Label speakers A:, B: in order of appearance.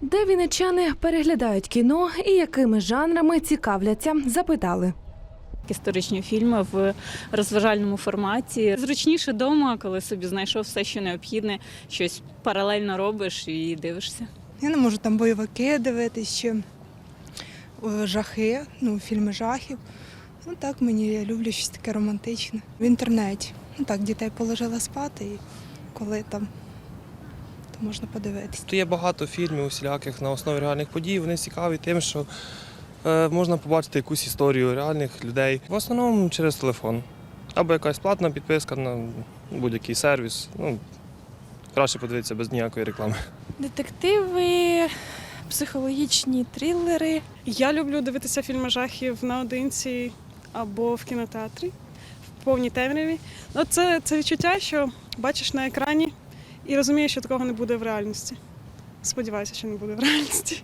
A: Де вінничани переглядають кіно і якими жанрами цікавляться, запитали.
B: історичні фільми в розважальному форматі. Зручніше вдома, коли собі знайшов все, що необхідне, щось паралельно робиш і дивишся.
C: Я не можу там бойовики дивитись чи е, жахи, ну, фільми жахів. Ну так мені я люблю щось таке романтичне. В інтернеті. Ну так, дітей положила спати і коли там, можна подивитись.
D: Тут є багато фільмів усіляких на основі реальних подій. Вони цікаві тим, що е, можна побачити якусь історію реальних людей. В основному через телефон. Або якась платна підписка на будь-який сервіс. Ну, краще подивитися без ніякої реклами.
E: Детективи, психологічні трилери.
F: Я люблю дивитися фільми жахів наодинці або в кінотеатрі в повній темряві. Ну, це, це відчуття, що бачиш на екрані і розумію, що такого не буде в реальності. Сподіваюся, що не буде в реальності.